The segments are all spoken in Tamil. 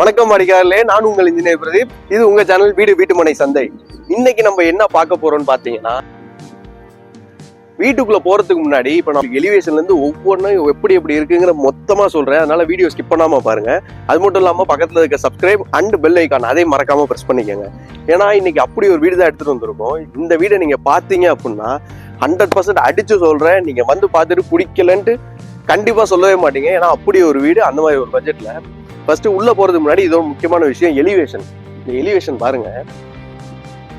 வணக்கம் வாடிக்கையாளர்களே நான் உங்கள் இன்ஜினியர் பிரதீப். இது உங்க சேனல் வீடு வீட்டுமனை சந்தை. இன்னைக்கு நம்ம என்ன பார்க்க போறோம்னு பாத்தீங்கன்னா வீட்டுக்குள்ள போறதுக்கு முன்னாடி இப்ப நம்ம எலிவேஷன்ல இருந்து ஒவ்வொன்றும் எப்படி எப்படி இருக்குங்கிற மொத்தமா சொல்றேன். அதனால வீடியோ ஸ்கிப் பண்ணாம பாருங்க. அது மட்டும் இல்லாம பக்கத்துல இருக்க சப்ஸ்கிரைப் அண்ட் பெல் ஐக்கான் அதையும் மறக்காம பிரஸ் பண்ணிக்கோங்க. ஏன்னா இன்னைக்கு அப்படி ஒரு வீடு தான் எடுத்துட்டு வந்திருக்கோம். இந்த வீடை நீங்க பாத்தீங்க அப்படின்னா ஹண்ட்ரட் பர்சன்ட் அடிச்சு சொல்றேன். நீங்க வந்து பார்த்துட்டு பிடிக்கலன்ட்டு கண்டிப்பா சொல்லவே மாட்டீங்க. ஏன்னா அப்படி ஒரு வீடு அந்த மாதிரி ஒரு பட்ஜெட்ல ஃபர்ஸ்ட் உள்ள போறதுக்கு முன்னாடி இதோ முக்கியமான விஷயம் எலிவேஷன் இந்த எலிவேஷன் பாருங்க.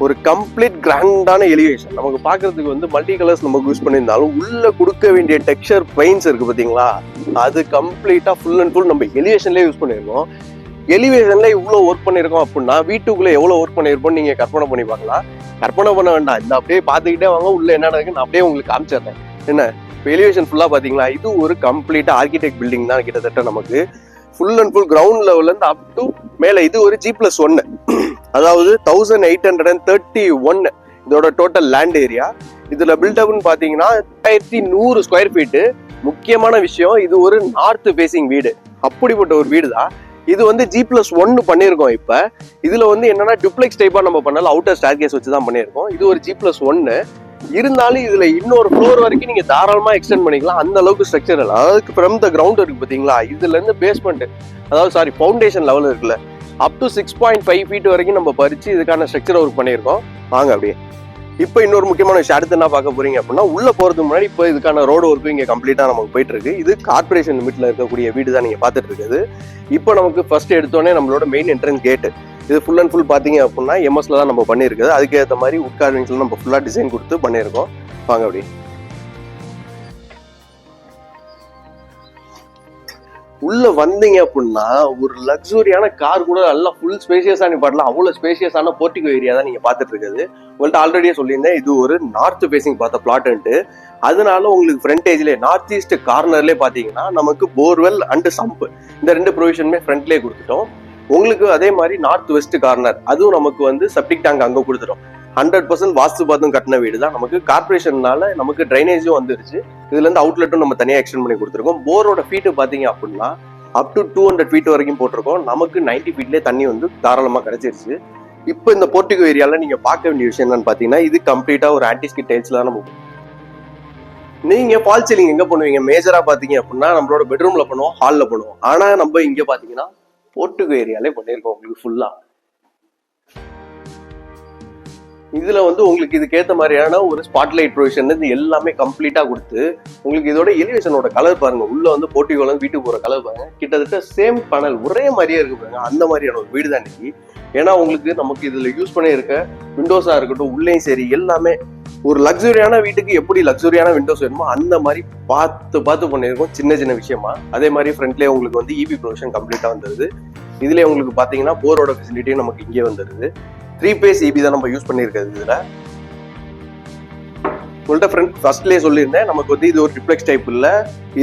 ஒரு கம்ப்ளீட் கிராண்டான எலிவேஷன் நமக்கு பார்க்கறதுக்கு வந்து மல்டி கலர்ஸ் நம்ம யூஸ் பண்ணியிருந்தாலும் உள்ள கொடுக்க வேண்டிய டெக்ஸ்சர் பெயிண்ட்ஸ் இருக்கு பாத்தீங்களா அது கம்ப்ளீட்டா ஃபுல் அண்ட் ஃபுல் நம்ம எலிவேஷன்லேயே யூஸ் பண்ணியிருக்கோம். எலிவேஷன்ல இவ்வளோ ஒர்க் பண்ணியிருக்கோம் அப்படின்னா வீட்டுக்குள்ள எவ்வளோ ஒர்க் பண்ணியிருப்போம் நீங்க கற்பனை பண்ணி பார்க்கலாம். கற்பனை பண்ண வேண்டாம். இந்த அப்படியே பார்த்துக்கிட்டே வாங்க. உள்ள என்ன நடக்குன்னு நான் அப்படியே உங்களுக்கு காமிச்சிடுறேன். என்ன? இப்போ எலிவேஷன் ஃபுல்லா பாத்தீங்களா இது ஒரு கம்ப்ளீட்டாக ஆர்கிடெக்ட் பில்டிங் தான் கிட்டத்தட்ட நமக்கு. ஃபுல் அண்ட் ஃபுல் கிரவுண்ட் லெவல்ல இருந்து அப் டு மேல இது ஒரு ஜி பிளஸ் ஒன்னு அதாவது thousand eight hundred and thirty one இதோட டோட்டல் லேண்ட் ஏரியா இதுல பில்டப்னு பாத்தீங்கன்னா ரெண்டாயிரத்தி நூறு ஸ்கொயர் ஃபீட்டு முக்கியமான விஷயம் இது ஒரு நார்த் பேசிங் வீடு. அப்படிப்பட்ட ஒரு வீடு தான் இது வந்து ஜி பிளஸ் ஒன்னு பண்ணியிருக்கோம் இப்ப. இதுல வந்து என்னன்னா டுப்ளெக்ஸ் டைப்பா நம்ம பண்ணல அவுட்டர் ஸ்டார் கேஸ் வச்சு தான் பண்ணியிருக்கோம். இது ஒரு ஜி பிளஸ் ஒன்னு இருந்தாலும் இதுல இன்னொரு ஃப்ளோர் வரைக்கும் நீங்க தாராளமா எக்ஸ்டெண்ட் பண்ணிக்கலாம். அந்த அளவுக்கு ஸ்ட்ரக்சர் அதாவது ஃப்ரம் த கிரவுண்ட் இருக்கு பாத்தீங்களா? இதுல இருந்து பேஸ்மெண்ட் அதாவது சாரி ஃபவுண்டேஷன் லெவல் இருக்குல்ல. Up to six point five feet வரைக்கும் நம்ம பறிச்சு இதுக்கான ஸ்ட்ரக்சர் ஒர்க் பண்ணியிருக்கோம். வாங்க அப்படியே. இப்போ இன்னொரு முக்கியமான விஷயம் அடுத்து என்ன பார்க்க போறீங்க அப்படின்னா உள்ள போறதுக்கு முன்னாடி இப்போ இதுக்கான ரோடு ஒர்க்கும் இங்கே கம்ப்ளீட்டா நமக்கு போயிட்டு இருக்கு. இது கார்பரேஷன் லிமிட்ல இருக்கக்கூடிய வீடு தான் நீங்க பாத்துட்டு இருக்குது இப்போ நமக்கு ஃபர்ஸ்ட் எடுத்தோடனே நம்மளோட மெயின் என்ட்ரன்ஸ் கேட்டு இது ஃபுல் அண்ட் ஃபுல் பார்த்தீங்க அப்படின்னா எம்எஸ்ல தான் நம்ம பண்ணியிருக்குது. அதுக்கேற்ற மாதிரி உட்கார்விங்ஸ்ல நம்ம ஃபுல்லாக டிசைன் கொடுத்து பண்ணியிருக்கோம். வாங்க அப்படி. உள்ள வந்தீங்க அப்படின்னா ஒரு லக்ஸூரியான கார் கூட நல்லா ஃபுல் ஸ்பேசியஸா நீ பாடலாம் அவ்வளோ ஸ்பேசியஸான போர்ட்டிகோ ஏரியா தான் நீங்கள் பார்த்துட்டு இருக்குது. உங்கள்கிட்ட ஆல்ரெடியே சொல்லியிருந்தேன் இது ஒரு நார்த் ஃபேசிங் பார்த்த பிளாட்டுன்ட்டு அதனால உங்களுக்கு ஃப்ரண்டேஜ்லேயே நார்த் ஈஸ்ட் கார்னர்லேயே பார்த்தீங்கன்னா நமக்கு போர்வெல் அண்டு சம்ப் இந்த ரெண்டு ப்ரொவிஷனுமே ஃப்ரண்ட்லேயே கொடுத்துட்டோம். உங்களுக்கு அதே மாதிரி நார்த் வெஸ்ட் கார்னர் அதுவும் நமக்கு வந்து செப்டிக் டேங்க் அங்கே கொடுத்துரும். ஹண்ட்ரட் பர்சன்ட் வாஸ்து பாத்தும் கட்டின வீடு தான். நமக்கு கார்பரேஷன்னால நமக்கு ட்ரைனேஜும் வந்துருச்சு. இதுல இருந்து அவுட்லெட்டும் நம்ம தனியாக எக்ஸ்டெண்ட் பண்ணி கொடுத்துருக்கோம். போரோட ஃபீட்டு பார்த்தீங்க அப்படின்னா up to two hundred feet வரைக்கும் போட்டிருக்கோம். நமக்கு நைன்டி ஃபீட்லேயே தண்ணி வந்து தாராளமாக கிடைச்சிருச்சு. இப்போ இந்த போர்ட்டிகோ ஏரியாவில் நீங்கள் பார்க்க வேண்டிய விஷயம் என்னன்னு பார்த்தீங்கன்னா இது கம்ப்ளீட்டாக ஒரு ஆன்டிஸ்கிட் டைல்ஸ்ல தான் நம்ம நீங்க ஃபால் சீலிங் எங்க பண்ணுவீங்க? மேஜரா பாத்தீங்க அப்படின்னா நம்மளோட பெட்ரூம்ல பண்ணுவோம் ஹால்ல பண்ணுவோம். ஆனா நம்ம இங்க பாத்தீங்கன்னா போர்ட்டுகோ ஏரியாலே பண்ணியிருக்கோம் உங்களுக்கு ஃபுல்லாக இதுல வந்து உங்களுக்கு இதுக்கேற்ற மாதிரியான ஒரு ஸ்பாட்லைட் ப்ரொவிஷன் இது எல்லாமே கம்ப்ளீட்டா கொடுத்து உங்களுக்கு இதோட எலிவேஷனோட கலர் பாருங்க. உள்ள வந்து போட்டிகோலம் வீட்டுக்கு போற கலர் பாருங்க. கிட்டத்தட்ட சேம் பேனல் ஒரே மாதிரியே இருக்கு பாருங்க. அந்த மாதிரியான ஒரு வீடு தான் இன்னைக்கு. ஏன்னா உங்களுக்கு நமக்கு இதுல யூஸ் பண்ணி இருக்க விண்டோஸா இருக்கட்டும் உள்ளேயும் சரி எல்லாமே ஒரு லக்ஸுரியான வீட்டுக்கு எப்படி லக்ஸுரியான விண்டோஸ் வேணுமோ அந்த மாதிரி பார்த்து பார்த்து பண்ணியிருக்கோம். சின்ன சின்ன விஷயமா. அதே மாதிரி ஃப்ரண்ட்லேயே உங்களுக்கு வந்து இபி ப்ரொவிஷன் கம்ப்ளீட்டா வந்துருது. இதுல உங்களுக்கு பாத்தீங்கன்னா போரோட ஃபெசிலிட்டியும் நமக்கு இங்கே வந்துருது. த்ரீ பேஸ் இபி தான் நம்ம யூஸ் பண்ணியிருக்கிறது இதுல. உங்கள்கிட்ட ஃப்ரெண்ட் ஃபர்ஸ்ட்லேயே சொல்லியிருந்தேன். நமக்கு வந்து இது ஒரு ரிப்ளெக்ஸ் டைப் இல்லை.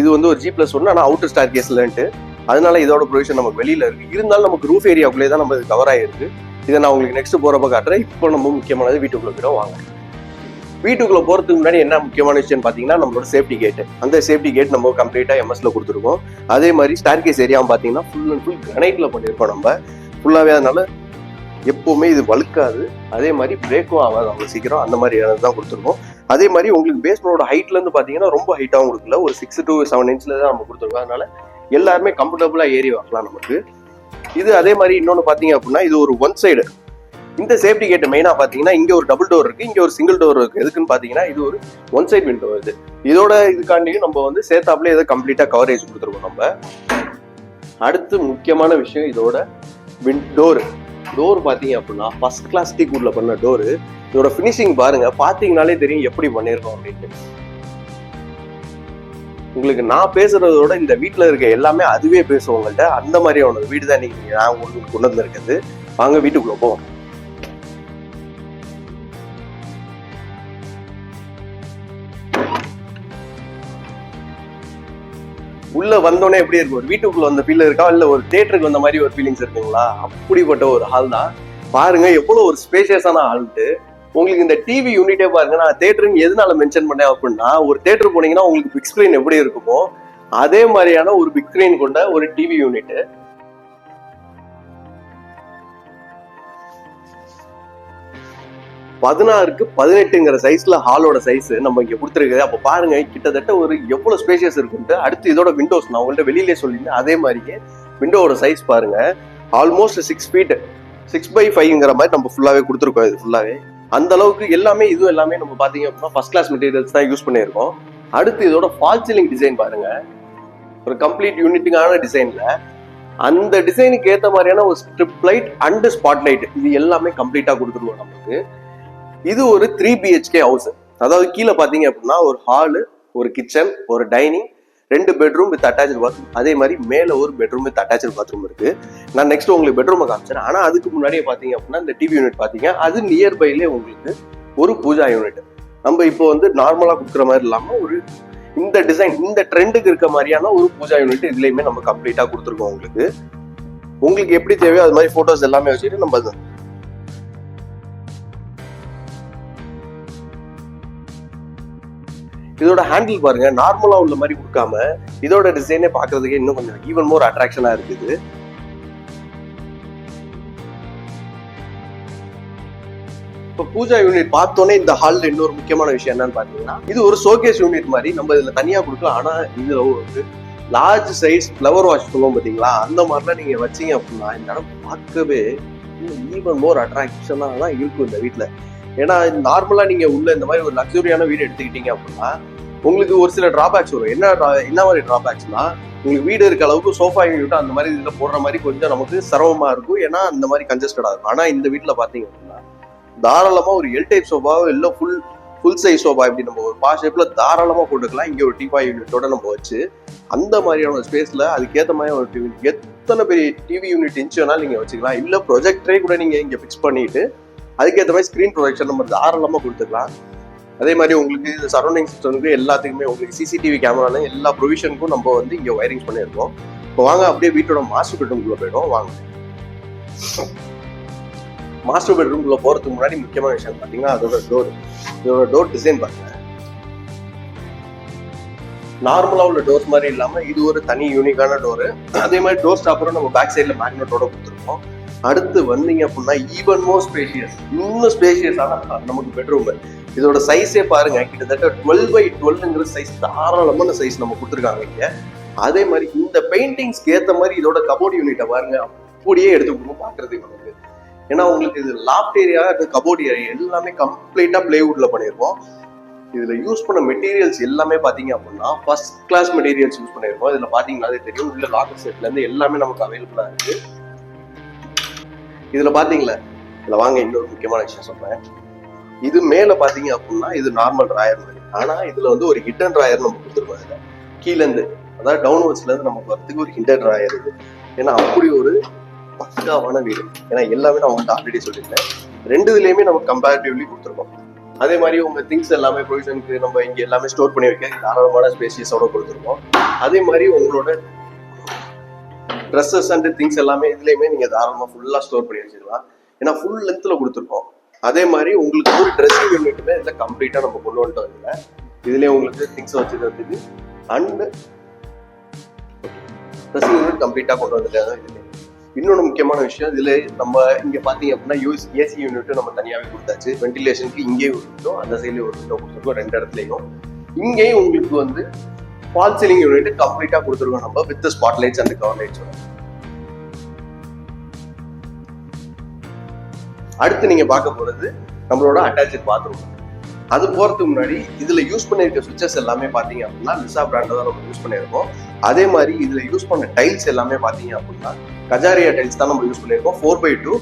இது வந்து ஒரு ஜி பிளஸ் ஒன்று ஆனால் அவுட்டர் ஸ்டார் கேஸ்லன்ட்டு அதனால இதோட ப்ரொவிஷன் நமக்கு வெளியில இருக்கு. இருந்தாலும் நமக்கு ரூஃப் ஏரியாக்குள்ளே தான் நம்ம கவர் ஆயிருக்கு. இதை நான் உங்களுக்கு நெக்ஸ்ட் போகிறப்ப காட்டுறேன். இப்போ நம்ம முக்கியமானது வீட்டுக்குள்ள வாங்க. வீட்டுக்குள்ள போறதுக்கு முன்னாடி என்ன முக்கியமான விஷயம் பாத்தீங்கன்னா நம்மளோட சேஃப்டி கேட் அந்த சேஃப்டி கேட் நம்ம கம்ப்ளீட்டா எம்எஸ்ல கொடுத்துருக்கோம். அதே மாதிரி ஸ்டார்கேஸ் ஏரியாவும் பாத்தீங்கன்னா ஃபுல் அண்ட் ஃபுல் கிரனைட்ல பண்ணியிருக்கோம் நம்ம. ஃபுல்லாவே அதனால எப்பவுமே இது வழுக்காது. அதே மாதிரி பிரேக்கும் ஆகாது அவ்வளோ சீக்கிரம். அந்த மாதிரி தான் கொடுத்துருக்கோம். அதே மாதிரி உங்களுக்கு பேஸ்மெண்டோட ஹைட்ல இருந்து பாத்தீங்கன்னா ரொம்ப ஹைட்டாகவும் கொடுக்கல. ஒரு சிக்ஸ் டு செவன் இன்ச்ல தான் நம்ம கொடுத்துருக்கோம். அதனால எல்லாருமே கம்ஃபர்டபுளா ஏறி வைக்கலாம் நமக்கு. இது அதே மாதிரி இன்னொன்று பார்த்தீங்க அப்படின்னா இது ஒரு ஒன் சைடு இந்த சேஃப்டி கேட் மெயினாக பார்த்தீங்கன்னா இங்கே ஒரு டபுள் டோர் இருக்குது இங்கே ஒரு சிங்கிள் டோர் இருக்குது எதுக்குன்னு பார்த்தீங்கன்னா இது ஒரு ஒன் சைட் விண்டோ இது. இதோட இதுக்காண்டியும் நம்ம வந்து சேர்த்தாப்புல இதை கம்ப்ளீட்டாக கவரேஜ் கொடுத்துருக்கோம் நம்ம. அடுத்து முக்கியமான விஷயம் இதோட வின் டோர் டோர் பார்த்தீங்க அப்படின்னா ஃபர்ஸ்ட் கிளாஸ் டீ உள்ள பண்ண டோரு இதோட ஃபினிஷிங் பாருங்க பார்த்தீங்கனாலே தெரியும் எப்படி பண்ணியிருக்கோம் அப்படின்ட்டு. உங்களுக்கு நான் பேசுறதோட இந்த வீட்டில் இருக்க எல்லாமே அதுவே பேசுவோங்கள்ட்ட அந்த மாதிரியான வீடு தான் நீங்கள் நான் உங்களுக்கு கொண்டு வந்திருக்குது வாங்க வீட்டுக்குள்ள போவோம். உள்ள வந்தோடனே எப்படி இருக்கும் ஒரு வீட்டுக்குள்ள வந்த ஃபீல் இருக்கா? இல்ல ஒரு தேட்டருக்கு வந்த மாதிரி ஒரு ஃபீலிங்ஸ் இருக்குங்களா? அப்படிப்பட்ட ஒரு ஹால் தான். பாருங்க எவ்வளவு ஒரு ஸ்பேஷியஸான ஹால்ட்டு உங்களுக்கு இந்த டிவி யூனிட்டே பாருங்க. நான் தேட்டருன்னு எதனால மென்ஷன் பண்ணேன் அப்படின்னா ஒரு தேட்டர் போனீங்கன்னா உங்களுக்கு பிக் ஸ்கிரீன் எப்படி இருக்குமோ அதே மாதிரியான ஒரு பிக் ஸ்கிரீன் கொண்ட ஒரு டிவி யூனிட் பதினாறுக்கு பதினெட்டுங்கிற சைஸ்ல ஹாலோட சைஸ் நம்ம இங்க கொடுத்துருக்குது. அப்போ பாருங்க கிட்டத்தட்ட ஒரு எவ்வளவு ஸ்பேஷியஸ் இருக்குன்ட்டு அடுத்து இதோட விண்டோஸ் நான் உங்கள்ட்ட வெளியிலே சொல்லியிருந்தேன். அதே மாதிரியே விண்டோவோட சைஸ் பாருங்க. Almost six feet six by ஃபைவ்ங்கிற மாதிரி நம்ம ஃபுல்லாவே கொடுத்துருக்கோம் இது ஃபுல்லாவே அந்த அளவுக்கு எல்லாமே இதுவும் எல்லாமே நம்ம பாத்தீங்க அப்படின்னா ஃபர்ஸ்ட் கிளாஸ் மெட்டீரியல்ஸ் தான் யூஸ் பண்ணியிருக்கோம். அடுத்து இதோட ஃபால் சீலிங் டிசைன் பாருங்க. ஒரு கம்ப்ளீட் யூனிட்டுக்கான டிசைன்ல அந்த டிசைனுக்கு ஏற்ற மாதிரியான ஒரு strip light and spot light இது எல்லாமே கம்ப்ளீட்டா கொடுத்துருவோம் நமக்கு இது ஒரு த்ரீ பிஹெச்கே ஹவுஸ் அதாவது கீழே பார்த்தீங்க அப்படின்னா ஒரு ஹாலு ஒரு கிச்சன் ஒரு டைனிங் ரெண்டு பெட்ரூம் வித் அட்டாச் பாத்ரூம் அதே மாதிரி மேலே ஒரு பெட்ரூம் வித் அட்டாச் பாத்ரூம் இருக்கு. நான் நெக்ஸ்ட் உங்களுக்கு பெட்ரூமை காமிச்சேன் ஆனால் அதுக்கு முன்னாடியே பார்த்தீங்க அப்படின்னா இந்த டிவி யூனிட் பார்த்தீங்க. அது நியர்பைலே உங்களுக்கு ஒரு பூஜா யூனிட் நம்ம இப்போ வந்து நார்மலாக கொடுக்குற மாதிரி இல்லாமல் ஒரு இந்த டிசைன் இந்த ட்ரெண்டுக்கு இருக்க மாதிரியான ஒரு பூஜா யூனிட் இதுலேயுமே நம்ம கம்ப்ளீட்டாக கொடுத்துருக்கோம் உங்களுக்கு. உங்களுக்கு எப்படி தேவையோ அது மாதிரி ஃபோட்டோஸ் எல்லாமே வச்சுட்டு நம்ம இதோட ஹேண்டில் பாருங்க நார்மலா உள்ள மாதிரி கொடுக்காம இதோட டிசைனே பாக்குறதுக்கு இன்னும் கொஞ்சம் ஈவன் மோர் அட்ராக்ஷனா இருக்குது. இப்போ பூஜா யூனிட் பார்த்தோன்னே இந்த ஹாலில் இன்னொரு முக்கியமான விஷயம் என்னன்னு பாத்தீங்கன்னா இது ஒரு ஷோகேஸ் யூனிட் மாதிரி நம்ம இதுல தனியா கொடுக்கலாம். ஆனா இதுல ஒரு லார்ஜ் சைஸ் ஃப்ளவர் வாஷ் சொல்லுவோம் பாத்தீங்களா? அந்த மாதிரிலாம் நீங்க வச்சீங்க அப்படின்னா இந்த இடம் பார்க்கவே ஈவன் மோர் அட்ராக்ஷனா தான் இருக்கும் இந்த வீட்டில் ஏன்னா நார்மலா நீங்க உள்ள இந்த மாதிரி ஒரு லக்ஸுரியான வீடு எடுத்துக்கிட்டீங்க அப்படின்னா உங்களுக்கு ஒரு சில டிராபேக்ஸ் வரும். என்ன என்ன மாதிரி டிராபேக்ஸ்னா உங்களுக்கு வீடு இருக்க அளவுக்கு சோஃபா யூனிட் அந்த மாதிரி இதுல போடுற மாதிரி கொஞ்சம் நமக்கு சிரமமா இருக்கும். ஏன்னா அந்த மாதிரி கன்ஜஸ்டடா இருக்கும். ஆனா இந்த வீட்டில் பாத்தீங்க அப்படின்னா தாராளமா ஒரு எல் டைப் சோஃபாவோ இல்ல ஃபுல் ஃபுல் சைஸ் சோஃபா இப்படி நம்ம ஒரு பா ஷேப்ல தாராளமா போட்டுக்கலாம். இங்க ஒரு டிஃபா யூனிட்டோட நம்ம வச்சு அந்த மாதிரியான ஸ்பேஸ்ல அதுக்கேற்ற மாதிரி ஒரு டிவி எத்தனை பெரிய டிவி யூனிட் இன்ச் வேணாலும் நீங்க வச்சுக்கலாம். இல்ல ப்ரொஜெக்டரே கூட நீங்க இங்க ஃபிக்ஸ் பண்ணிட்டு அதுக்கேற்ற மாதிரி ஸ்க்ரீன் ப்ரொடெக்ஷன் நம்ம தாராளமாக கொடுத்துக்கலாம். அதே மாதிரி உங்களுக்கு இந்த சரௌண்டிங் சிஸ்டமுக்கு எல்லாத்துக்குமே உங்களுக்கு சிசிடிவி கேமரால எல்லா ப்ரொவிஷனுக்கும் நம்ம வந்து இங்கே ஒயரிங் பண்ணியிருக்கோம் இப்போ வாங்க அப்படியே வீட்டோட மாஸ்டர் பெட்ரூம்குள்ளே போயிடும் வாங்க. மாஸ்டர் பெட்ரூம்குள்ளே போகிறதுக்கு முன்னாடி முக்கியமான விஷயம் பார்த்தீங்கன்னா அதோட டோர் இதோட டோர் டிசைன் பாருங்க. நார்மலாக உள்ள டோர்ஸ் மாதிரி இல்லாமல் இது ஒரு தனி யூனிக்கான டோரு அதே மாதிரி டோர் ஸ்டாப்பரும் நம்ம பேக் சைடில் மேக்னெட்டோட கொடுத்துருக்கோம். அடுத்து வந்தீங்க அப்படின்னா ஈவன் மோர் ஸ்பேஷியஸ் இன்னும் ஸ்பேஷியஸான நமக்கு பெட்ரூம் இதோட சைஸே பாருங்க கிட்டத்தட்ட டுவெல் பை டுவெல்ங்கிற சைஸ் தாராளமான சைஸ் நம்ம கொடுத்துருக்காங்க இங்க. அதே மாதிரி இந்த பெயிண்டிங்ஸ்க்கு ஏற்ற மாதிரி இதோட கபோர்ட் யூனிட்டை பாருங்க அப்படியே எடுத்து கொடுக்கும் பாக்குறதுக்கு நமக்கு. ஏன்னா உங்களுக்கு இது லாஃப்ட் ஏரியா கபோர்ட் ஏரியா எல்லாமே கம்ப்ளீட்டா பிளேவுட்ல பண்ணியிருக்கோம் இதுல யூஸ் பண்ண மெட்டீரியல்ஸ் எல்லாமே பாத்தீங்க அப்படின்னா ஃபர்ஸ்ட் கிளாஸ் மெட்டீரியல்ஸ் யூஸ் பண்ணிருக்கோம். இதுல பாத்தீங்கன்னாலே தெரியும் உள்ள லாக்கர் செட்ல இருந்து எல்லாமே நமக்கு அவைலபிளா இருக்கு. இதுல பாத்தீங்களா? இதுல வாங்க இன்னொரு முக்கியமான விஷயம் சொல்றேன். இது மேல பாத்தீங்க அப்படின்னா இது நார்மல் ராயர் மாதிரி. ஆனா இதுல வந்து ஒரு ஹிட்டன் ராயர் நம்ம கொடுத்துருக்கோம் இதுல கீழ இருந்து அதாவது டவுன்வர்ட்ஸ்ல இருந்து நமக்கு வரதுக்கு ஒரு ஹிட்டன் ராயர் இது. ஏன்னா அப்படி ஒரு பக்காவான வீடு. ஏன்னா எல்லாமே நான் உங்கள்கிட்ட ஆல்ரெடி சொல்லியிருந்தேன் ரெண்டு இதுலயுமே நம்ம கம்பேரிட்டிவ்லி கொடுத்துருக்கோம். அதே மாதிரி உங்க திங்ஸ் எல்லாமே ப்ரொவிஷனுக்கு நம்ம இங்க எல்லாமே ஸ்டோர் பண்ணி வைக்க தாராளமான ஸ்பேசியஸோட கொடுத்துருக்கோம். அதே மாதிரி உங்களோட ட்ரெஸ்ஸஸ் அண்ட் திங்ஸ் எல்லாமே இதுலயுமே நீங்க தாராளமா ஃபுல்லா ஸ்டோர் பண்ணி வச்சுக்கலாம் ஏன்னா ஃபுல் லென்த்ல கொடுத்துருக்கோம். அதே மாதிரி உங்களுக்கு ஒரு ட்ரெஸ்ஸிங் யூனிட்டுமே இதில் கம்ப்ளீட்டா நம்ம கொண்டு வந்துட்டோம் இதுல. இதுலயே உங்களுக்கு திங்ஸ் வச்சுக்கிறதுக்கு அண்ட் ட்ரெஸ்ஸிங் யூனிட் கம்ப்ளீட்டா கொண்டு வந்துட்டாங்க இதுல இன்னொன்று முக்கியமான விஷயம் இதுல நம்ம இங்க பாத்தீங்க அப்படின்னா யூஸ் ஏசி யூனிட்டும் நம்ம தனியாகவே கொடுத்தாச்சு. வென்டிலேஷனுக்கு இங்கேயும் ஒரு விண்டோ அந்த சைட்லயும் ஒரு விண்டோ கொடுத்துருக்கோம் ரெண்டு இடத்துலையும். இங்கேயும் உங்களுக்கு வந்து ஃபால் சீலிங் யூனிட் கம்ப்ளீட்டாக கொடுத்துருக்கோம் நம்ம with spot lights and cover lights அடுத்து நீங்கள் பார்க்க போகிறது நம்மளோட அட்டாச்சு பாத்ரூம் அது போகிறதுக்கு முன்னாடி இதில் யூஸ் பண்ணியிருக்க சுவிச்சஸ் எல்லாமே பார்த்தீங்க அப்படின்னா லிசா பிராண்டை தான் நம்ம யூஸ் பண்ணியிருக்கோம். அதே மாதிரி இதில் யூஸ் பண்ண டைல்ஸ் எல்லாமே பார்த்தீங்க அப்படின்னா கஜாரியா டைல்ஸ் தான் நம்ம யூஸ் பண்ணியிருக்கோம். ஃபோர் பை டூ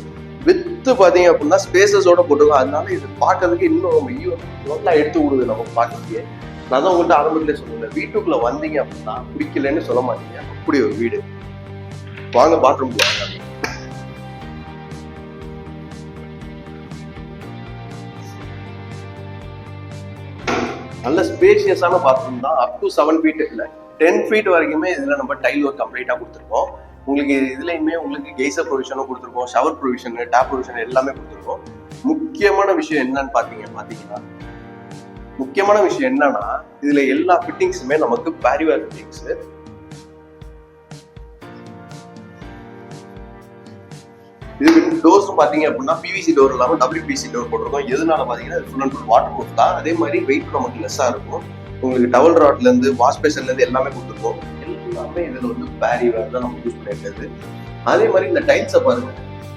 வித்து பார்த்தீங்க அப்படின்னா ஸ்பேசஸோட போட்டுருக்கோம் அதனால இது பார்க்கறதுக்கு இன்னும் நம்ம ஈவன் நல்லா எடுத்து விடுது நம்ம பார்க்கறதுக்கே. நான் தான் உங்கள்கிட்ட ஆரம்பத்தில் சொன்னேன் வீட்டுக்குள்ள வந்தீங்க அப்படின்னா பிடிக்கலன்னு சொல்ல மாட்டீங்க. அப்படி ஒரு வீடு. வாங்க பாத்ரூம் வாங்க. நல்ல ஸ்பேஷியஸான பாத்ரூம் தான். அப் டு செவன் ஃபீட் இல்லை. டென் ஃபீட் வரைக்குமே இதில் நம்ம டைல் ஒர்க் கம்ப்ளீட்டாக கொடுத்துருக்கோம். உங்களுக்கு இதுலேயுமே உங்களுக்கு கெய்சர் ப்ரொவிஷனும் கொடுத்துருக்கோம். ஷவர் ப்ரொவிஷனு டேப் ப்ரொவிஷன் எல்லாமே கொடுத்துருக்கோம். முக்கியமான விஷயம் என்னன்னு பார்த்தீங்க பார்த்தீங்கன்னா முக்கியமான விஷயம் என்னன்னா இதுல எல்லா ஃபிட்டிங்ஸுமே நமக்கு பேரிவேர் ஃபிட்டிங்ஸ் இது டோர்ஸும் பாத்தீங்க அப்படின்னா பிவிசி டோர் இல்லாம டபிள்யூபிசி டோர் போட்டிருக்கோம். எதனால பாத்தீங்கன்னா full and full waterproof தான். அதே மாதிரி வெயிட் நமக்கு லெஸ்ஸா இருக்கும். உங்களுக்கு டவல் ராட்ல இருந்து வாஷ் பேஷன்ல இருந்து எல்லாமே கொடுத்துருக்கோம். எல்லாமே இதுல வந்து பேரிவேர் தான் நம்ம யூஸ் பண்ணிருக்கிறது. அதே மாதிரி இந்த டைல்ஸை பாருங்க.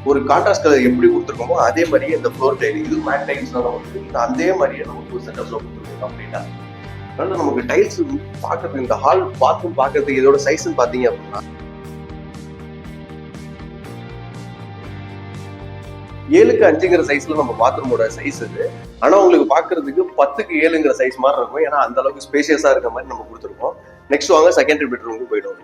ஒரு கான்ட்ராஸ்ட் கலர் எப்படி கொடுத்துருக்கோமோ அதே மாதிரியே இந்த ஃப்ளோர் டைல் இது மேட் டைல்ஸ் தான் நமக்கு அதே மாதிரியே நமக்கு ஒரு செட்டப்ல கொடுத்துருக்கோம் அப்படின்னா அதனால நமக்கு டைல்ஸ் பார்க்கறதுக்கு இந்த ஹால் பாத்ரூம் பார்க்கறதுக்கு இதோட சைஸ்ன்னு பார்த்தீங்க அப்படின்னா ஏழுக்கு அஞ்சுங்கிற சைஸ்ல நம்ம பாத்ரூமோட சைஸ் இது. ஆனா உங்களுக்கு பாக்குறதுக்கு பத்துக்கு ஏழுங்கிற சைஸ் மாதிரி இருக்கும். ஏன்னா அந்த அளவுக்கு ஸ்பேசியஸா இருக்க மாதிரி நம்ம கொடுத்துருக்கோம். நெக்ஸ்ட் வாங்க செகண்டரி பெட்ரூமுக்கு போயிடுவோம்.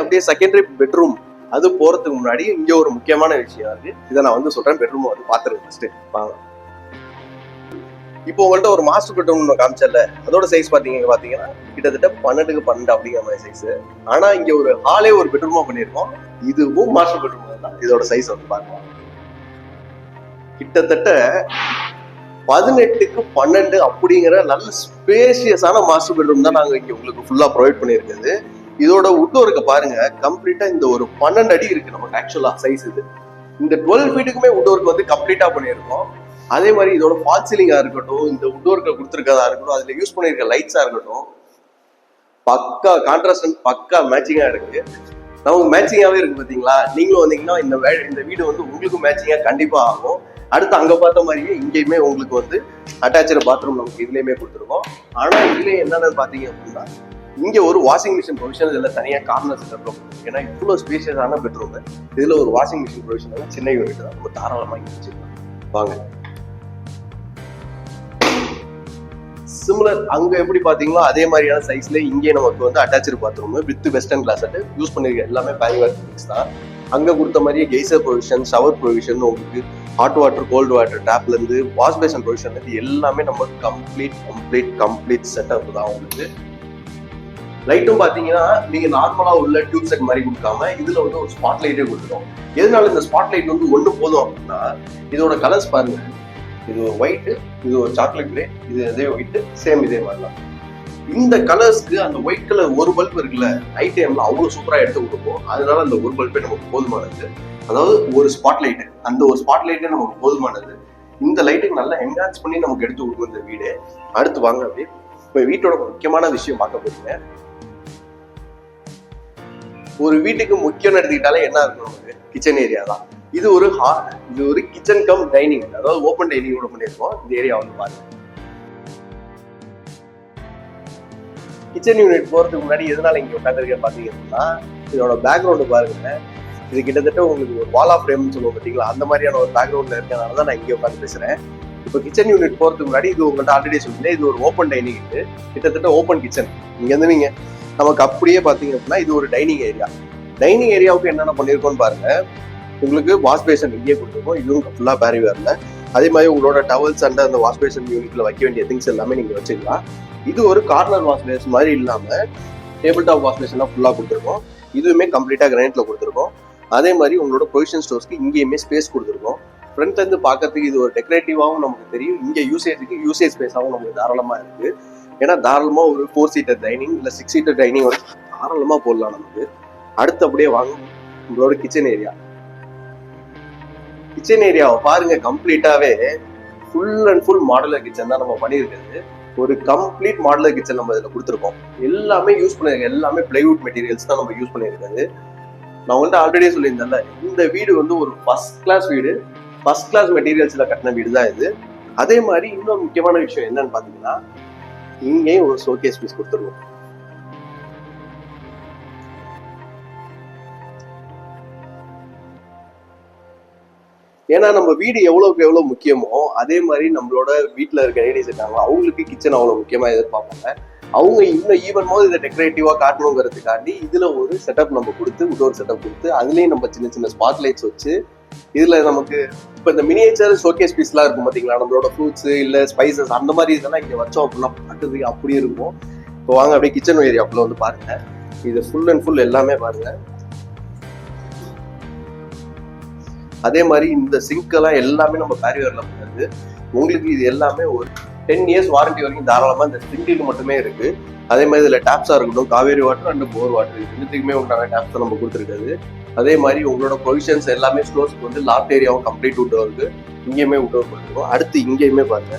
அப்படியே செகண்டரி பெட்ரூம் அது போறதுக்கு முன்னாடி இங்க ஒரு முக்கியமான விஷயம் இருக்கு. இதை நான் வந்து சொல்றேன். பெட்ரூம் வந்து பாத்துருங்க ஃபர்ஸ்ட் வாங்க. இப்போ உங்கள்ட்ட ஒரு மாஸ்டர் பெட்ரூம் காமிச்சல அதோட சைஸ் பாத்தீங்க பாத்தீங்கன்னா கிட்டத்தட்ட பன்னெண்டுக்கு பன்னெண்டு அப்படிங்கிற மாதிரி சைஸ் ஆனா இங்க ஒரு ஹாலே ஒரு பெட்ரூமா பண்ணிருக்கோம் இதுவும் மாஸ்டர் பெட்ரூம் தான். இதோட சைஸ் வந்து பாருங்க. கிட்டத்தட்ட பதினெட்டுக்கு பன்னெண்டு அப்படிங்கிற நல்ல ஸ்பேசியஸான மாஸ்டர் பெட்ரூம் தான் நாங்க இங்க உங்களுக்கு ஃபுல்லா ப்ரொவைட் பண்ணியிருக்குது இதோட உட் பாருங்க கம்ப்ளீட்டா இந்த ஒரு பன்னெண்டு அடி இருக்கு நமக்கு ஆக்சுவலா சைஸ் இது. இந்த டுவெல் ஃபீட்டுக்குமே உட் ஒர்க் வந்து கம்ப்ளீட்டா பண்ணியிருக்கோம். அதே மாதிரி இதோட ஃபால் சீலிங்கா இருக்கட்டும் இந்த உட் ஒர்க்கை கொடுத்துருக்கதா இருக்கட்டும் அதுல யூஸ் பண்ணிருக்க லைட்ஸா இருக்கட்டும் பக்கா கான்ட்ராஸ்ட் பக்கா மேட்சிங்கா இருக்கு. நமக்கு மேட்சிங்காவே இருக்கு பாத்தீங்களா? நீங்களும் வந்தீங்கன்னா இந்த வே- இந்த வீடு வந்து உங்களுக்கு மேட்சிங்கா கண்டிப்பா ஆகும். அடுத்து அங்க பார்த்த மாதிரியே இங்கேயுமே உங்களுக்கு வந்து அட்டாச்சு பாத்ரூம் நமக்கு இதுலயுமே கொடுத்துருக்கோம். ஆனா இதுல என்னன்னு பாத்தீங்க அப்படின்னா இங்கே ஒரு வாஷிங் மிஷின் ப்ரொவிஷன் இதில் தனியாக கார்னர் செட்டப்ல ஏன்னா இவ்வளோ ஸ்பேஷியஸான பெட்ரூம் இதில் ஒரு வாஷிங் மிஷின் ப்ரொவிஷன் சின்ன யூனிட் தான். ரொம்ப தாராளமாக இங்க வச்சுக்கலாம் வாங்க. சிமிலர் அங்கே எப்படி பார்த்தீங்களோ அதே மாதிரியான சைஸ்ல இங்கே நமக்கு வந்து attach bathroom with western class use பண்ணிருக்க எல்லாமே பேரிவர் மிக்ஸ் தான். அங்கே கொடுத்த மாதிரியே கெய்சர் ப்ரொவிஷன் ஷவர் ப்ரொவிஷன் உங்களுக்கு ஹாட் வாட்டர் கோல்டு வாட்டர் டேப்ல இருந்து வாஷ் பேசன் ப்ரொவிஷன் எல்லாமே நம்ம கம்ப்ளீட் கம்ப்ளீட் கம்ப்ளீட் செட்டப் தான் உங்களுக்கு. லைட்டும் பார்த்தீங்கன்னா நீங்க நார்மலா உள்ள டியூப் செட் மாதிரி கொடுக்காம இதுல வந்து ஒரு ஸ்பாட் லைட்டே கொடுத்துரும். எதனால இந்த ஸ்பாட் லைட் வந்து ஒன்று போதும் அப்படின்னா இதோட கலர்ஸ் பாருங்க. இது ஒரு ஒயிட் இது ஒரு சாக்லேட் கிரே இது இதே ஒயிட்டு சேம் இதே மாதிரி தான் இந்த கலர்ஸ்க்கு அந்த ஒயிட் கலர் ஒரு பல்ப் இருக்குல்ல நைட் டைம்ல அவ்வளோ சூப்பராக எடுத்து கொடுப்போம். அதனால அந்த ஒரு பல்பே நமக்கு போதுமானது. அதாவது ஒரு ஸ்பாட் லைட்டு அந்த ஒரு ஸ்பாட் லைட்டே நமக்கு போதுமானது. இந்த லைட்டுக்கு நல்லா என்ஹான்ஸ் பண்ணி நமக்கு எடுத்து கொடுக்கும் இந்த வீடு. அடுத்து வாங்க அப்படியே இப்போ வீட்டோட முக்கியமான விஷயம் பார்க்க போறீங்க. ஒரு வீட்டுக்கு முக்கியம்னு எடுத்துக்கிட்டாலே என்ன இருக்கும் நமக்கு? கிச்சன் ஏரியா தான். இது ஒரு ஹால் இது ஒரு கிச்சன் கம் டைனிங் அதாவது ஓப்பன் டைனிங் கூட பண்ணியிருக்கோம் இந்த ஏரியா வந்து பாருங்க. கிச்சன் யூனிட் போறதுக்கு முன்னாடி எதனால இங்க உட்காந்துருக்கேன் பாத்தீங்க அப்படின்னா இதோட பேக்ரவுண்டு பாருங்க இது கிட்டத்தட்ட உங்களுக்கு ஒரு வாலா ஃப்ரேம்னு சொல்லுவோம் பார்த்தீங்களா? அந்த மாதிரியான ஒரு பேக்ரவுண்ட்ல இருக்கனால தான் நான் இங்கே உட்காந்து பேசுறேன். இப்போ கிச்சன் யூனிட் போறதுக்கு முன்னாடி இது உங்கள்கிட்ட ஆல்ரெடி சொல்லியிருந்தேன். இது ஒரு ஓப்பன் டைனிங் இது. கிட்டத்தட்ட ஓப்பன் கிச்சன் இங்க இருந்து நமக்கு அப்படியே பார்த்தீங்க அப்படின்னா இது ஒரு டைனிங் ஏரியா டைனிங் ஏரியாவுக்கு என்னென்ன பண்ணியிருக்கோம்னு பாருங்க. உங்களுக்கு வாஷ் பேஷன் இங்கேயே கொடுத்துருக்கோம். இதுவும் ஃபுல்லாக பேரி வரல அதே மாதிரி உங்களோட டவல்ஸ் அண்ட் அந்த வாஷ் பேஷன் யூனிட்ல வைக்க வேண்டிய திங்ஸ் எல்லாமே நீங்க வச்சுக்கலாம். இது ஒரு கார்னர் வாஷ் பேஷன் மாதிரி இல்லாமல் டேபிள் டாப் வாஷ் பேஷன்லாம் ஃபுல்லாக கொடுத்துருக்கோம். இதுவுமே கம்ப்ளீட்டாக கிரானைட்ல கொடுத்துருக்கோம். அதே மாதிரி உங்களோட ப்ரொவிஷன் ஸ்டோர்ஸ்க்கு இங்கேயுமே ஸ்பேஸ் கொடுத்துருக்கோம். ஃப்ரண்ட்லேருந்து பார்க்கறதுக்கு இது ஒரு டெக்கரேட்டிவாகவும் நமக்கு தெரியும். இங்கே யூசேஜுக்கு யூசேஜ் ஸ்பேஸாகவும் நமக்கு தாராளமாக இருக்குது ஏன்னா தாராளமா ஒரு ஃபோர் சீட்டர் டைனிங் இல்ல சிக்ஸ் சீட்டர் டைனிங் வந்து தாராளமா போடலாம் நமக்கு. அடுத்து அப்படியே வாங்க. உங்களோட கிச்சன் ஏரியா கிச்சன் ஏரியாவை பாருங்க கம்ப்ளீட்டாவே full and full modular kitchen தான் நம்ம பண்ணியிருக்கிறது. ஒரு கம்ப்ளீட் மாடலர் கிச்சன் நம்ம இதில் கொடுத்துருக்கோம். எல்லாமே யூஸ் பண்ணியிருக்கோம் எல்லாமே பிளைவுட் மெட்டீரியல்ஸ் தான் நம்ம யூஸ் பண்ணியிருக்கிறது. நான் உங்கள்கிட்ட ஆல்ரெடியே சொல்லியிருந்தேன்ல இந்த வீடு வந்து ஒரு ஃபர்ஸ்ட் கிளாஸ் வீடு. ஃபர்ஸ்ட் கிளாஸ் மெட்டீரியல்ஸ்ல கட்டின வீடு தான் இது. அதே மாதிரி இன்னொரு முக்கியமான விஷயம் என்னன்னு பார்த்தீங்கன்னா இங்கேயும் ஒரு ஷோகேஸ் பீஸ் கொடுத்துருவோம். ஏன்னா நம்ம வீடு எவ்வளவுக்கு எவ்வளவு முக்கியமோ அதே மாதிரி நம்மளோட வீட்டில் இருக்க லேடிஸ் இருக்காங்களோ அவங்களுக்கு கிச்சன் அவ்வளவு முக்கியமா எதிர்பார்ப்பாங்க. அவங்க இன்னும் ஈவன் போது இதை டெக்கரேட்டிவா காட்டணுங்கிறதுக்காண்டி இதுல ஒரு செட்டப் நம்ம கொடுத்து இன்னொரு செட்டப் கொடுத்து அதுலயும் நம்ம சின்ன சின்ன ஸ்பாட் லைட்ஸ் வச்சு இதுல நமக்கு இப்ப இந்த மினியேச்சர் ஷோகேஸ் பீஸ்லாம் இருக்கும் பாத்தீங்களா? நம்மளோட ஃப்ரூட்ஸ் இல்ல ஸ்பைசஸ் அந்த மாதிரி இதெல்லாம் இங்க வச்சோம் அப்படின்னா பார்க்கறதுக்கு அப்படியே இருக்கும். இப்போ வாங்க அப்படியே கிச்சன் ஏரியாக்குள்ள வந்து பாருங்க. இது ஃபுல் அண்ட் ஃபுல் எல்லாமே பாருங்க. அதே மாதிரி இந்த சிங்க் எல்லாம் எல்லாமே நம்ம பேரியர்ல பண்ணது உங்களுக்கு இது எல்லாமே ஒரு டென் இயர்ஸ் வாரண்டி வரைக்கும் தாராளமா இந்த சிங்குக்கு மட்டுமே இருக்கு. அதே மாதிரி இதுல டேப்ஸா இருக்கட்டும் Kaveri water and bore water இது ரெண்டுத்துக்குமே உண்டான டேப்ஸ் நம்ம கொடுத்துருக்காது அதே மாதிரி உங்களோட ப்ரொவிஷன்ஸ் எல்லாமே ஸ்டோர்ஸ்க்கு வந்து லாஃப்ட் ஏரியாவும் கம்ப்ளீட் உட் இருக்கு இங்கேயுமே உட் ஒர்க் அடுத்து இங்கேயுமே பாருங்க.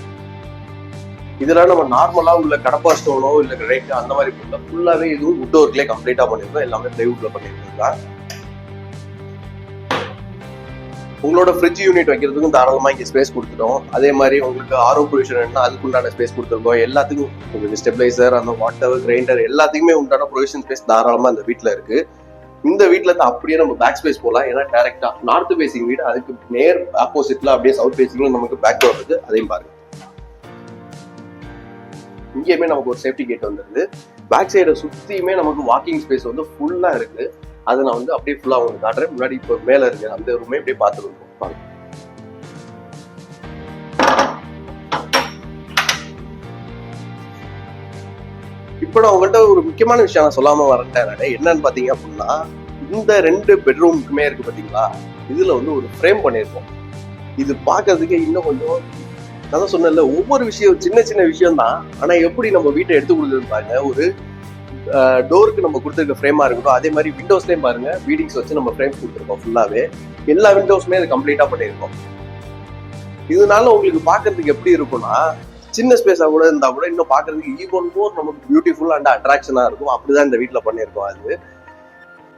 இதெல்லாம் நம்ம நார்மலா உள்ள கடப்பா ஸ்டோனோ இல்ல கிரேக் அந்த மாதிரி பண்ணல ஃபுல்லாவே இதுவும் உட் ஒர்க்லேயே கம்ப்ளீட்டா பண்ணிருக்கோம் எல்லாமே பிளைவுட்ல பண்ணிருக்கோம் உங்களோட ஃப்ரிட்ஜ் யூனிட் வைக்கிறதுக்கும் தாராளமாக இங்கே ஸ்பேஸ் கொடுத்துட்டோம். அதே மாதிரி உங்களுக்கு ஆரோ ப்ரொவிஷன் அதுக்கு உண்டான ஸ்பேஸ் கொடுத்துருக்கோம். எல்லாத்துக்கும் உங்களுக்கு ஸ்டெபிளைசர் அந்த வாட்டர் கிரைண்டர் எல்லாத்துக்குமே உண்டான ப்ரொவிஷன் ஸ்பேஸ் தாராளமாக இந்த வீட்டில் இருக்குது இந்த வீட்ல இருந்து அப்படியே நம்ம பேக் ஸ்பேஸ் போகலாம் ஏன்னா டேரக்டா நார்த் ஃபேசிங் வீடு அதுக்கு நேர் ஆப்போசிட்ல அப்படியே சவுத் ஃபேசிங்ல நமக்கு பேக் டோர் இருக்கு. அதையும் பாருங்க. இங்கேயுமே நமக்கு ஒரு சேஃப்டி கேட் வந்துருது. பேக் சைடை சுத்தியுமே நமக்கு வாக்கிங் ஸ்பேஸ் வந்து ஃபுல்லா இருக்கு. அதை நான் வந்து அப்படியே ஃபுல்லா உங்களுக்கு காட்டுறேன். முன்னாடி இப்போ மேல இருக்கு அந்த ரூமே அப்படியே பார்த்துருக்கோம் நான் உங்கள்கிட்ட ஒரு முக்கியமான விஷயம் நான் சொல்லாம வரட்டேன் என்னன்னு பாத்தீங்க அப்படின்னா இந்த ரெண்டு பெட்ரூமுக்குமே இருக்கு பாத்தீங்களா? இதுல வந்து ஒரு ஃப்ரேம் பண்ணியிருக்கோம் இது பார்க்கிறதுக்கு இன்னும் கொஞ்சம் நான் தான் சொன்னேன்ல ஒவ்வொரு விஷயம் சின்ன சின்ன விஷயம் தான் ஆனா எப்படி நம்ம வீட்டை எடுத்து கொடுக்குறது பாருங்க. ஒரு டோருக்கு நம்ம கொடுத்துருக்க ஃப்ரேமா இருக்கட்டும் அதே மாதிரி விண்டோஸ்லயும் பாருங்க. வீடிங்ஸ் வச்சு நம்ம ஃப்ரேம்ஸ் கொடுத்துருக்கோம் ஃபுல்லாவே எல்லா விண்டோஸுமே அது கம்ப்ளீட்டா பண்ணியிருக்கோம் இதனால உங்களுக்கு பாக்குறதுக்கு எப்படி இருக்கும்னா சின்ன ஸ்பேஸாக கூட இருந்தால் கூட இன்னும் பார்க்குறதுக்கு ஈவன் மோர் நமக்கு பியூட்டிஃபுல் அண்ட் அட்ராக்ஷனாக இருக்கும். அப்படிதான் இந்த வீட்டில் பண்ணியிருக்கோம் அது.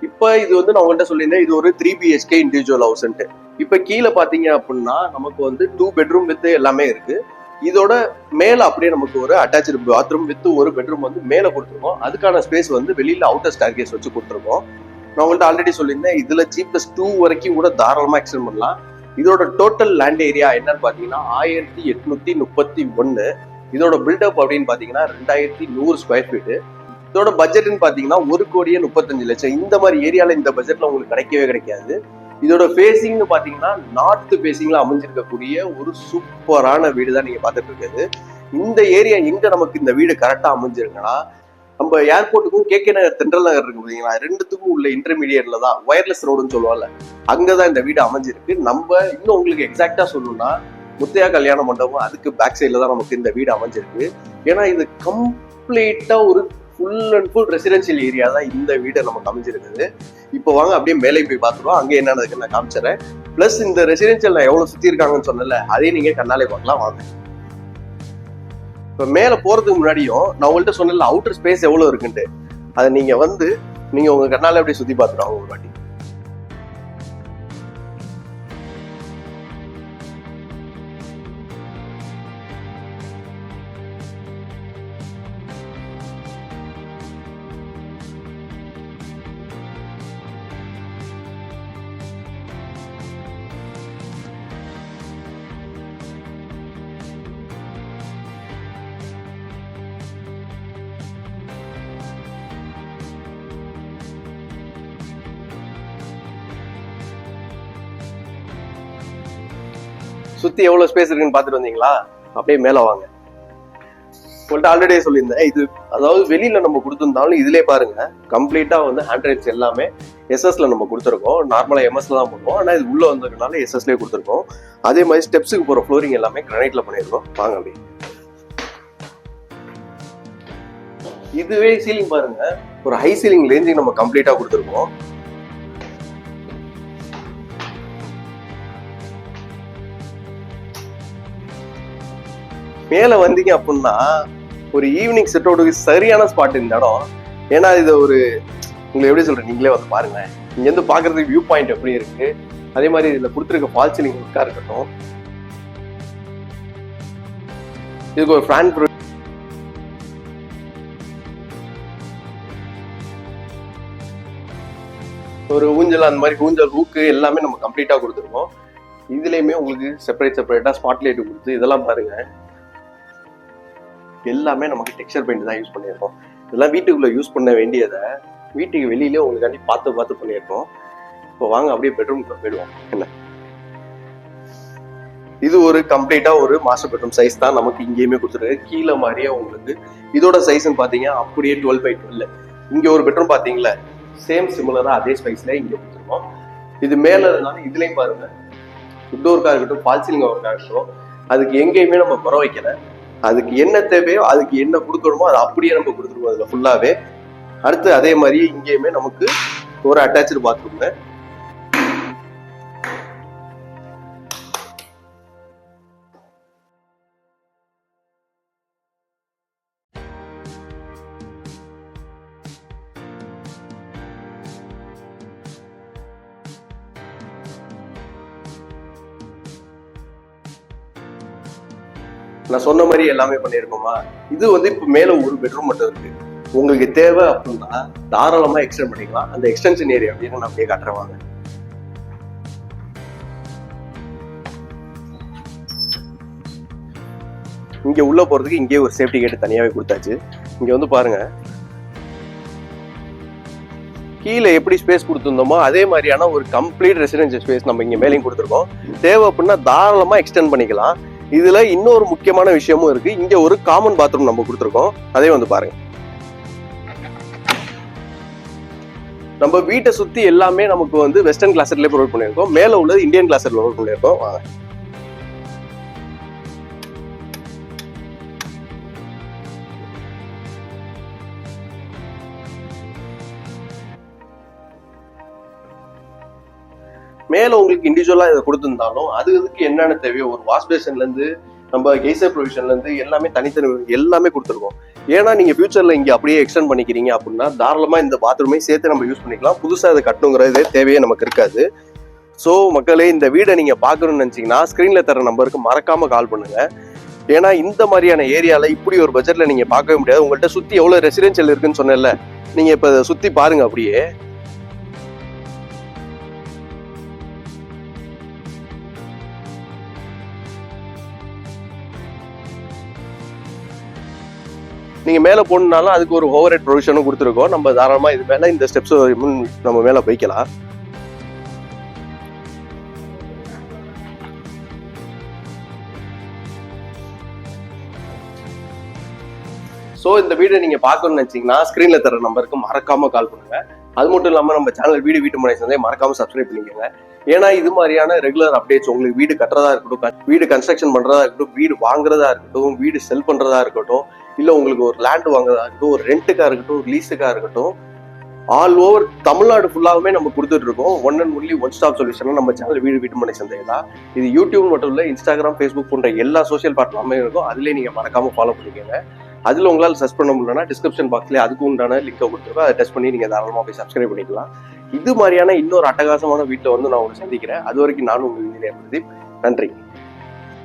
இப்போ இது வந்து நான் உங்கள்கிட்ட சொல்லியிருந்தேன் இது ஒரு த்ரீ பிஹெச்கே இண்டிவிஜுவல் ஹவுஸ்ன்ட்டு இப்போ கீழே பார்த்தீங்க அப்படின்னா நமக்கு வந்து டூ பெட்ரூம் வித் எல்லாமே இருக்குது இதோட மேலே அப்படியே நமக்கு ஒரு அட்டாச்சு பாத்ரூம் வித் ஒரு பெட்ரூம் வந்து மேலே கொடுத்துருக்கோம். அதுக்கான ஸ்பேஸ் வந்து வெளியில் அவுட்டர் ஸ்டார் கேஸ் வச்சு கொடுத்துருக்கோம். நான் உங்கள்கிட்ட ஆல்ரெடி சொல்லியிருந்தேன் இதில் சீப்பஸ்ட் டூ வரைக்கும் கூட தாராளமாக எக்ஸ்டெண்ட் பண்ணலாம். இதோட டோட்டல் லேண்ட் ஏரியா என்னன்னு பார்த்தீங்கன்னா ஆயிரத்தி எட்நூத்தி முப்பத்தி ஒன்று இதோட பில்டப் அப்படின்னு பார்த்தீங்கன்னா ரெண்டாயிரத்தி நூறு ஸ்கொயர் ஃபீட்டு இதோட பட்ஜெட்னு பார்த்தீங்கன்னா ஒரு கோடியே முப்பத்தஞ்சு லட்சம். இந்த மாதிரி ஏரியாவில் இந்த பட்ஜெட்டில் உங்களுக்கு கிடைக்கவே கிடைக்காது. இதோட ஃபேஸிங்னு பார்த்தீங்கன்னா நார்த் ஃபேஸிங்கில் அமைஞ்சிருக்கக்கூடிய ஒரு சூப்பரான வீடு தான் நீங்கள் பார்த்துட்டு இருக்குது இந்த ஏரியா எங்கே நமக்கு இந்த வீடு கரெக்டாக அமைஞ்சிருக்குன்னா நம்ம ஏர்போர்ட்டுக்கும் கே கே நகர் தென்றல் நகர் இருக்கு பாத்தீங்களா? ரெண்டுத்துக்கும் உள்ள இன்டர்மீடியட்ல தான் ஒயர்லெஸ் ரோடுன்னு சொல்லுவாங்கல்ல அங்கதான் இந்த வீடு அமைஞ்சிருக்கு. நம்ம இன்னும் உங்களுக்கு எக்ஸாக்டா சொல்லணும்னா முத்தையா கல்யாண மண்டபம் அதுக்கு பேக் சைட்ல தான் நமக்கு இந்த வீடு அமைஞ்சிருக்கு. ஏன்னா இது கம்ப்ளீட்டா ஒரு full and full residential area தான் இந்த வீடு நமக்கு அமைஞ்சிருக்குது. இப்போ வாங்க அப்படியே மேலே போய் பார்த்துருவோம். அங்கே என்னன்னு நான் காமிச்சிடறேன். ப்ளஸ் இந்த ரெசிடென்ஷியல் எவ்வளோ சுற்றி இருக்காங்கன்னு சொன்னல அதையும் நீங்கள் கண்ணாலே பார்க்கலாம். வாங்க. இப்போ மேலே போகிறதுக்கு முன்னாடியும் நான் உங்கள்கிட்ட சொன்னல அவுட்டர் ஸ்பேஸ் எவ்வளோ இருக்குன்ட்டு. அதை நீங்கள் வந்து நீங்கள் உங்கள் கண்ணால் அப்படியே சுற்றி பார்த்துருவாங்க ஒரு வாட்டி. சுத்தி எவ்வளவு ஸ்பேஸ் இருக்குன்னு பார்த்துட்டு வந்தீங்களா? அப்படியே மேல வாங்க. உங்கள்கிட்ட ஆல்ரெடி சொல்லியிருந்தேன். இது அதாவது வெளியில நம்ம கொடுத்துருந்தாலும் இதுலயே பாருங்க. கம்ப்ளீட்டா வந்து ஹேண்ட்ரைட்ஸ் எல்லாமே எஸ்எஸ்ல நம்ம கொடுத்துருக்கோம். நார்மலா எம்எஸ்ல தான் பண்ணுவோம் ஆனா இது உள்ள வந்ததுனால எஸ்எஸ்லயே கொடுத்துருக்கோம். அதே மாதிரி ஸ்டெப்ஸுக்கு போற ஃப்ளோரிங் எல்லாமே கிரானைட்ல பண்ணியிருக்கோம். வாங்க அப்படி இதுவே சீலிங் பாருங்க. ஒரு ஹை சீலிங் ரேஞ்சிங் நம்ம கம்ப்ளீட்டா கொடுத்துருக்கோம். மேல வந்தீங்க அப்படின்னா ஒரு ஈவினிங் செட் அவுட்டுக்கு சரியான ஸ்பாட் இந்த இடம். ஏன்னா இது ஒரு உங்களை எப்படி சொல்றேன் நீங்களே வந்து பாருங்க இங்கேருந்து பாக்குறதுக்கு வியூ பாயிண்ட் எப்படி இருக்கு? அதே மாதிரி இதுல கொடுத்துருக்க ஃபால் சீலிங் ஒர்க்கா இருக்கட்டும். இதுக்கு ஒரு ஃபேன் ஒரு ஊஞ்சல் அந்த மாதிரி ஊஞ்சல் ஹூக்கு எல்லாமே நம்ம கம்ப்ளீட்டா கொடுத்துருக்கோம் இதுலயுமே உங்களுக்கு செப்பரேட் செப்பரேட்டா ஸ்பாட் லைட் கொடுத்து இதெல்லாம் பாருங்க. எல்லாமே நமக்கு டெக்ஸ்சர் பெயிண்ட் தான் யூஸ் பண்ணியிருக்கோம். இதெல்லாம் வீட்டுக்குள்ளே யூஸ் பண்ண வேண்டியதை வீட்டுக்கு வெளியிலே உங்களுக்காண்டி பார்த்து பார்த்து பண்ணியிருக்கோம். இப்போ வாங்க அப்படியே பெட்ரூம் போயிடுவோம். என்ன? இது ஒரு கம்ப்ளீட்டா ஒரு மாஸ்டர் பெட்ரூம் சைஸ் தான் நமக்கு இங்கேயுமே கொடுத்துருக்கு. கீழே மாதிரியே உங்களுக்கு இதோட சைஸ்ன்னு பார்த்தீங்க அப்படியே டுவெல் பை டுவெல் இங்கே ஒரு பெட்ரூம் பார்த்தீங்களா? சேம் சிமிலராக அதே ஸ்பைஸ்ல இங்கே கொடுத்துருக்கோம். இது மேலே இருந்தாலும் இதுலேயும் பாருங்க. ஃபுட் இருக்கட்டும் ஃபால் இருக்கட்டும் அதுக்கு எங்கேயுமே நம்ம குறை வைக்கல. அதுக்கு என்ன தேவையோ அதுக்கு என்ன கொடுக்கணுமோ அதை அப்படியே நம்ம கொடுத்துருவோம் அதுல ஃபுல்லாவே அடுத்து அதே மாதிரி இங்கேயுமே நமக்கு ஒரு அட்டாச்சு பாத்ரூம்ல நான் சொன்ன மாதிரி எல்லாமே பண்ணியிருக்கோமா? இது வந்து இப்போ மேல ஒரு பெட்ரூம் மட்டும் இருக்கு. உங்களுக்கு தேவை அப்படின்னா தாராளமா எக்ஸ்டெண்ட் பண்ணிக்கலாம். அந்த எக்ஸ்டென்ஷன் ஏரியா அப்படின்னு நான் அப்படியே காட்டுறவாங்க இங்க உள்ள போறதுக்கு இங்கேயே ஒரு சேஃப்டி கேட்டு தனியாவே கொடுத்தாச்சு. இங்க வந்து பாருங்க. கீழே எப்படி ஸ்பேஸ் கொடுத்துருந்தோமோ அதே மாதிரியான ஒரு கம்ப்ளீட் ரெசிடென்ஷியல் ஸ்பேஸ் நம்ம இங்க மேலேயும் கொடுத்துருக்கோம். தேவை அப்படின்னா தாராளமா எக்ஸ்டெண்ட் பண்ணிக்கலாம். இதுல இன்னொரு முக்கியமான விஷயமும் இருக்கு. இங்க ஒரு காமன் பாத்ரூம் நம்ம கொடுத்துருக்கோம். அதே வந்து பாருங்க. நம்ம வீட்டை சுத்தி எல்லாமே நமக்கு வந்து வெஸ்டர்ன் கிளாஸ்ல ப்ரொவைட் பண்ணியிருக்கோம். மேல உள்ளது இந்தியன் கிளாஸ்ல ப்ரொவைட் பண்ணியிருக்கோம். வாங்க. மேல உங்களுக்கு இண்டிவிஜுவலா இதை கொடுத்துருந்தாலும் அது இதுக்கு என்னென்ன தேவையோ ஒரு வாஷ் பேஷன்ல இருந்து நம்ம கேசர் ப்ரொவிஷன்ல இருந்து எல்லாமே தனித்தனி எல்லாமே கொடுத்துருக்கோம். ஏன்னா நீங்க ஃபியூச்சர்ல இங்க அப்படியே எக்ஸ்டெண்ட் பண்ணிக்கிறீங்க அப்படின்னா தாராளமா இந்த பாத்ரூமே சேர்த்து நம்ம யூஸ் பண்ணிக்கலாம். புதுசா இதை கட்டணுங்கிறது தேவையே நமக்கு இருக்காது. ஸோ மக்களே இந்த வீடை நீங்க பார்க்கணும்னு நினைச்சீங்கன்னா ஸ்கிரீன்ல தர நம்பருக்கு மறக்காம கால் பண்ணுங்க. ஏன்னா இந்த மாதிரியான ஏரியால இப்படி ஒரு பட்ஜெட்ல நீங்க பார்க்கவே முடியாது. உங்கள்கிட்ட சுத்தி எவ்வளவு ரெசிடென்ஷியல் இருக்குன்னு சொன்னல நீங்க இப்ப இதை சுத்தி பாருங்க அப்படியே. நீங்க மேல போகணுனாலும் அதுக்கு ஒரு ஓவர் ஹெட் ப்ரொவிஷனும் கொடுத்துருக்கோம். நம்ம தாராளமா இது மேல இந்த ஸ்டெப்ஸ் நம்ம மேல போய்க்கலாம் ஸோ இந்த வீடியோ நீங்க பார்க்கணும்னு நினைச்சீங்கன்னா ஸ்க்ரீனில் தர நம்பருக்கு மறக்காம கால் பண்ணுங்க. அது மட்டும் இல்லாம நம்ம சேனல் வீடு வீட்டு முறை சந்தை மறக்காம சப்ஸ்கிரைப் பண்ணிக்கோங்க. ஏன்னா இது மாதிரியான ரெகுலர் அப்டேட்ஸ் உங்களுக்கு வீடு கட்டுறதா இருக்கட்டும் வீடு கன்ஸ்ட்ரக்ஷன் பண்றதா இருக்கட்டும் வீடு வாங்குறதா இருக்கட்டும் வீடு செல் பண்றதா இருக்கட்டும் இல்லை உங்களுக்கு ஒரு லேண்ட் வாங்குறதா இருக்கட்டும் ஒரு ரெண்ட்டுக்காக இருக்கட்டும் ஒரு இருக்கட்டும் ஆல் ஓவர் தமிழ்நாடு ஃபுல்லாகவே நம்ம கொடுத்துட்டு இருக்கோம். One and only one stop solution நம்ம சேனல் வீடு வீட்டு மனை சந்தை தான். இது யூடியூப் மட்டும் இல்லை இன்ஸ்டாகிராம் ஃபேஸ்புக் போன்ற எல்லா சோஷியல் பிளாட்ஃபார்மே இருக்கும். அதுலேயே நீங்கள் மறக்காமல் ஃபாலோ பண்ணிக்கோங்க. அதில் உங்களால் சர்ச் பண்ண முடியலன்னா டிஸ்கிரிப்ஷன் பாக்ஸ்லேயே அதுக்கு உண்டான லிங்கை கொடுத்துருக்கோம் அதை டெஸ்ட் பண்ணி நீங்கள் தாராளமாக போய் சப்ஸ்கிரைப் பண்ணிக்கலாம். இது மாதிரியான இன்னொரு அட்டகாசமான வீட்டில் வந்து நான் உங்களை சந்திக்கிறேன். அது வரைக்கும் நானும் உங்கள் இன்ஜினியர் பிரதீப். நன்றி.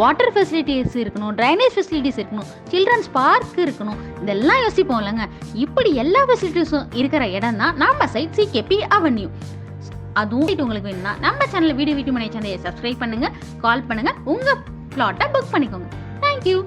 வாட்டர் ஃபெசிலிட்டிஸ் இருக்கணும் ட்ரைனேஜ் ஃபெசிலிட்டிஸ் இருக்கணும் சில்ட்ரன்ஸ் பார்க் இருக்கணும் இதெல்லாம் யோசிப்போம் இல்லைங்க இப்படி எல்லா ஃபெசிலிட்டிஸும் இருக்கிற இடம் தான் நம்ம சைட் சிகேபி அவென்யூ. அதுவும் உங்களுக்கு வேணும்னா நம்ம சேனலில் வீடியோ வீட்டு மனை சேனலை சப்ஸ்கிரைப் பண்ணுங்கள் கால் பண்ணுங்கள் உங்கள் பிளாட்டை புக் பண்ணிக்கோங்க. தேங்க்யூ